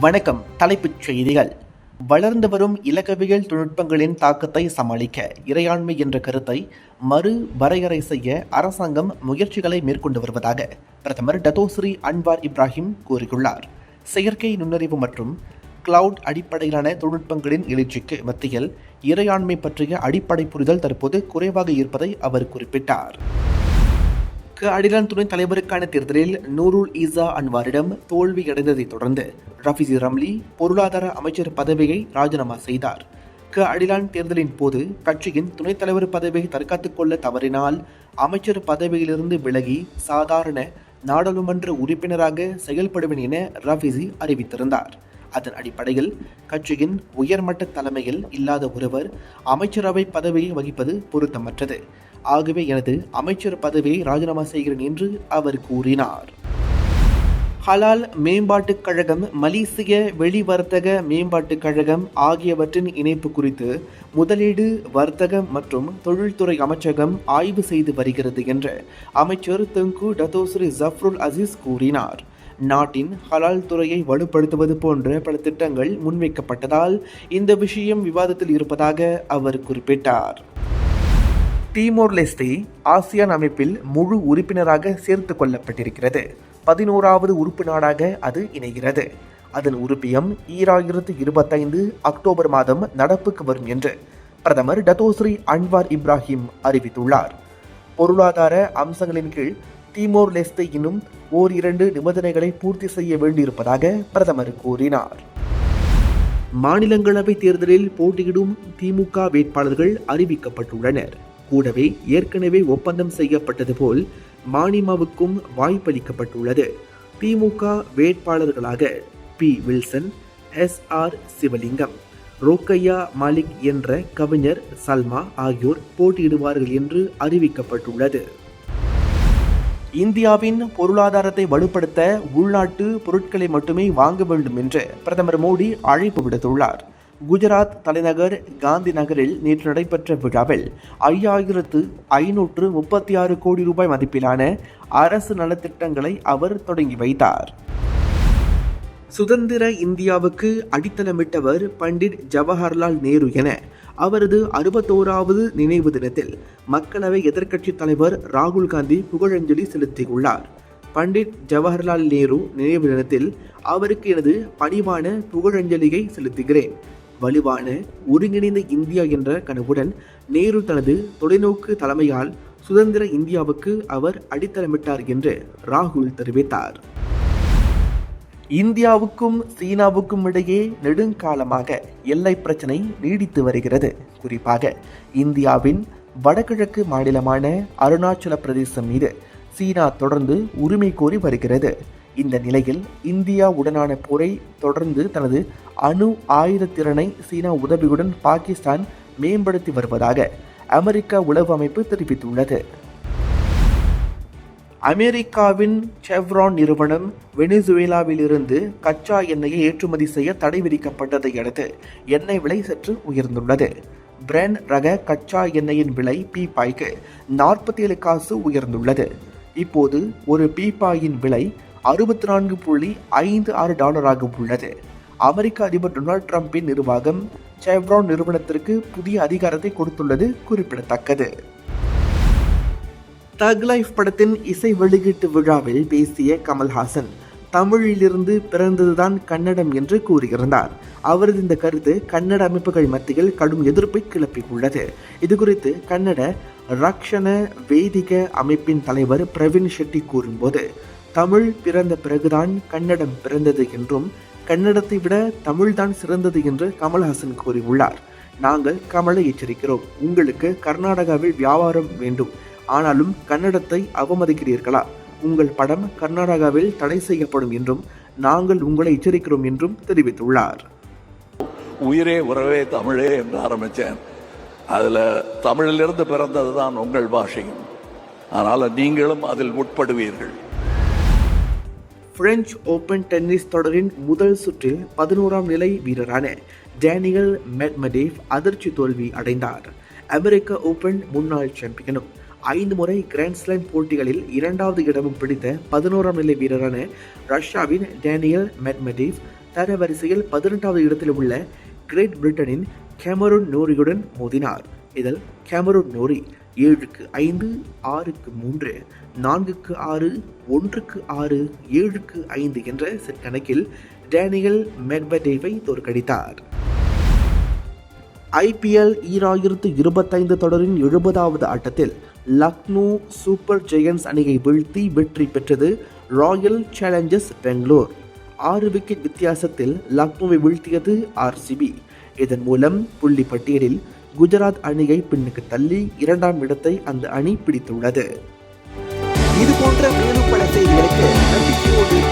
வணக்கம். தலைப்புச் செய்திகள். வளர்ந்து வரும் இலக்கவியல் தொழில்நுட்பங்களின் தாக்கத்தை சமாளிக்க இறையாண்மை என்ற கருத்தை மறு வரையறை செய்ய அரசாங்கம் முயற்சிகளை மேற்கொண்டு வருவதாக பிரதமர் டத்தோஸ்ரீ அன்வார் இப்ராஹிம் கூறியுள்ளார். செயற்கை நுண்ணறிவு மற்றும் கிளவுட் அடிப்படையிலான தொழில்நுட்பங்களின் எழுச்சிக்கு மத்தியில் இறையாண்மை பற்றிய அடிப்படை புரிதல் தற்போது குறைவாக இருப்பதை அவர் குறிப்பிட்டார். அடிலான் துணைத் தலைவருக்கான தேர்தலில் நூருல் ஈசா அன்வாரிடம் தோல்வியடைந்ததைத் தொடர்ந்து ரஃபிசி ரம்லி பொருளாதார அமைச்சர் பதவியை ராஜினாமா செய்தார். க அடிலான் தேர்தலின் போது கட்சியின் துணைத் தலைவர் பதவியை தற்காத்துக் கொள்ள தவறினால் அமைச்சர் பதவியிலிருந்து விலகி சாதாரண நாடாளுமன்ற உறுப்பினராக செயல்படுவேன் என ரஃபிசி அறிவித்திருந்தார். அதன் அடிப்படையில் கட்சியின் உயர்மட்ட தலைமையில் இல்லாத ஒருவர் அமைச்சரவை பதவியை வகிப்பது பொருத்தமற்றது. ஆகவே எனது அமைச்சர் பதவியை ராஜினாமா செய்கிறேன் என்று அவர் கூறினார். ஹலால் மேம்பாட்டுக் கழகம் மலேசிய வெளிவர்த்தக மேம்பாட்டுக் கழகம் ஆகியவற்றின் இணைப்பு குறித்து முதலீடு வர்த்தகம் மற்றும் தொழில்துறை அமைச்சகம் ஆய்வு செய்து வருகிறது என்று அமைச்சர் தெங்கு டத்தோஸ்ரீ ஜஃப்ருல் அசீஸ் கூறினார். நாட்டின் ஹலால் துறையை வலுப்படுத்துவது போன்ற பல திட்டங்கள் முன்வைக்கப்பட்டதால் இந்த விஷயம் விவாதத்தில் இருப்பதாக அவர் குறிப்பிட்டார். டீமோர் லெஸ்டே ஆசியான் அமைப்பில் முழு உறுப்பினராக சேர்த்து கொள்ளப்பட்டிருக்கிறது. பதினோராவது உறுப்பு நாடாக அது இணைகிறது. அதன் உறுப்பியம் ஈராயிரத்து இருபத்தைந்து அக்டோபர் மாதம் நடப்புக்கு வரும் என்று பிரதமர் டத்தோஸ்ரீ அன்வார் இப்ராஹிம் அறிவித்துள்ளார். பொருளாதார அம்சங்களின் கீழ் தீமோர் லெஸ்தே இன்னும் ஓர் இரண்டு நிபந்தனைகளை பூர்த்தி செய்ய வேண்டியிருப்பதாக பிரதமர் கூறினார். மாநிலங்களவை தேர்தலில் போட்டியிடும் திமுக வேட்பாளர்கள் அறிவிக்கப்பட்டுள்ளனர். கூடவே ஏற்கனவே ஒப்பந்தம் செய்யப்பட்டது போல் மானிமாவுக்கும் வாய்ப்பளிக்கப்பட்டுள்ளது. திமுக வேட்பாளர்களாக P. Wilson S. R. Sivalingam Rokkaiya Malik என்ற கவிஞர் சல்மா ஆகியோர் போட்டியிடுவார்கள் என்று அறிவிக்கப்பட்டுள்ளது. இந்தியாவின் பொருளாதாரத்தை வலுப்படுத்த உள்நாட்டு பொருட்களை மட்டுமே வாங்க வேண்டும் என்று பிரதமர் மோடி அழைப்பு விடுத்துள்ளார். குஜராத் தலைநகர் காந்தி நகரில் நேற்று நடைபெற்ற விழாவில் ஐயாயிரத்து ஐநூற்று முப்பத்தி ஆறு கோடி ரூபாய் மதிப்பிலான அரசு நலத்திட்டங்களை அவர் தொடங்கி வைத்தார். சுதந்திர இந்தியாவுக்கு அடித்தளமிட்டவர் பண்டிட் ஜவஹர்லால் நேரு என அவரது அறுபத்தோராவது நினைவு தினத்தில் மக்களவை எதிர்க்கட்சித் தலைவர் ராகுல் காந்தி புகழஞ்சலி செலுத்தியுள்ளார். பண்டிட் ஜவஹர்லால் நேரு நினைவு தினத்தில் அவருக்கு எனது பணிவான புகழஞ்சலியை செலுத்துகிறேன். வலுவான ஒருங்கிணைந்த இந்தியா என்ற கனவுடன் நேரு தனது தொலைநோக்கு தலைமையால் சுதந்திர இந்தியாவுக்கு அவர் அடித்தளமிட்டார் என்று ராகுல் தெரிவித்தார். இந்தியாவுக்கும் சீனாவுக்கும் இடையே நெடுங்காலமாக எல்லை பிரச்சனை நீடித்து வருகிறது. குறிப்பாக இந்தியாவின் வடகிழக்கு மாநிலமான அருணாச்சல பிரதேசம் மீது சீனா தொடர்ந்து உரிமை கோரி வருகிறது. இந்த நிலையில் இந்தியாவுடனான போரை தொடர்ந்து தனது அணு ஆயுத திறனை சீனா உதவியுடன் பாகிஸ்தான் மேம்படுத்தி வருவதாக அமெரிக்கா உளவு அமைப்பு தெரிவித்துள்ளது. அமெரிக்காவின் செவ்ரான் நிறுவனம் வெனிசுவேலாவிலிருந்து கச்சா எண்ணெயை ஏற்றுமதி செய்ய தடை விதிக்கப்பட்டதை அடுத்து எண்ணெய் விலை சற்று உயர்ந்துள்ளது. பிரெண்ட் ரக கச்சா எண்ணெயின் விலை பீப்பாய்க்கு நாற்பத்தி ஏழு காசு உயர்ந்துள்ளது. இப்போது ஒரு பீப்பாயின் விலை அறுபத்தி நான்கு புள்ளி ஐந்து ஆறு டாலராக உள்ளது. அமெரிக்க அதிபர் டொனால்ட் ட்ரம்பின் நிர்வாகம் செவ்ரான் நிறுவனத்திற்கு புதிய அதிகாரத்தை கொடுத்துள்ளது குறிப்பிடத்தக்கது. தக் லைஃப் படத்தின் இசை வெளியீட்டு விழாவில் பேசிய கமல்ஹாசன் தமிழிலிருந்து பிறந்ததுதான் கன்னடம் என்று கூறியிருந்தார். அவரது இந்த கருத்து கன்னட அமைப்புகள் மத்தியில் கடும் எதிர்ப்பை கிளப்பியுள்ளது. இது குறித்து கன்னட ரக்ஷண வேதிக அமைப்பின் தலைவர் பிரவீன் ஷெட்டி கூறும்போது தமிழ் பிறந்த பிறகுதான் கன்னடம் பிறந்தது என்றும் கன்னடத்தை விட தமிழ்தான் சிறந்தது என்று கமல்ஹாசன் கூறியுள்ளார். நாங்கள் கமலை எச்சரிக்கிறோம். உங்களுக்கு கர்நாடகாவில் வியாபாரம் வேண்டும். ஆனாலும் கன்னடத்தை அவமதிக்கிறீர்களா? உங்கள் படம் கர்நாடகாவில் தடை செய்யப்படும் என்றும் நாங்கள் உங்களை எச்சரிக்கிறோம் என்றும் தெரிவித்துள்ளார். உயிரே உறவே தமிழே என்று ஆரம்பித்தேன். அதில் தமிழிலிருந்து பிறந்தது தான் உங்கள் பாஷையும். அதனால் நீங்களும் அதில் உட்படுவீர்கள். பிரெஞ்சு ஓபன் டென்னிஸ் தொடரின் முதல் சுற்றில் பதினோராம் நிலை வீரரான டேனியல் மெட்மடேவ் அதிர்ச்சி தோல்வி அடைந்தார். அமெரிக்க ஓபன் முன்னாள் சாம்பியனும் ஐந்து முறை கிராண்ட்ஸ்லாம் போட்டிகளில் இரண்டாவது இடமும் பிடித்த பதினோராம் நிலை வீரரான ரஷ்யாவின் டேனியல் மெட்மெடிவ் தரவரிசையில் பதினெட்டாவது இடத்தில் உள்ள கிரேட் பிரிட்டனின் கேமரூன் நோரியுடன் மோதினார். இதில் கேமரூன் நோரி ஏழுக்கு ஐந்து ஆறுக்கு மூன்று நான்குக்கு ஆறு ஒன்றுக்கு ஆறு ஏழுக்கு ஐந்து என்ற செட் கணக்கில் டேனியல் மெட்வெடேவை தோற்கடித்தார். ஐபிஎல் ஈராயிரத்து இருபத்தைந்து தொடரின் எழுபதாவது ஆட்டத்தில் லக்னோ சூப்பர் ஜெயன்ஸ் அணியை வீழ்த்தி வெற்றி பெற்றது ராயல் சேலஞ்சர்ஸ் பெங்களூர். ஆறு விக்கெட் வித்தியாசத்தில் லக்னோவை வீழ்த்தியது ஆர்சிபி. இதன் மூலம் புள்ளி பட்டியலில் குஜராத் அணியை பின்னுக்கு தள்ளி இரண்டாம் இடத்தை அந்த அணி பிடித்துள்ளது. இது போன்ற மேலும் பல செய்திகளுக்கு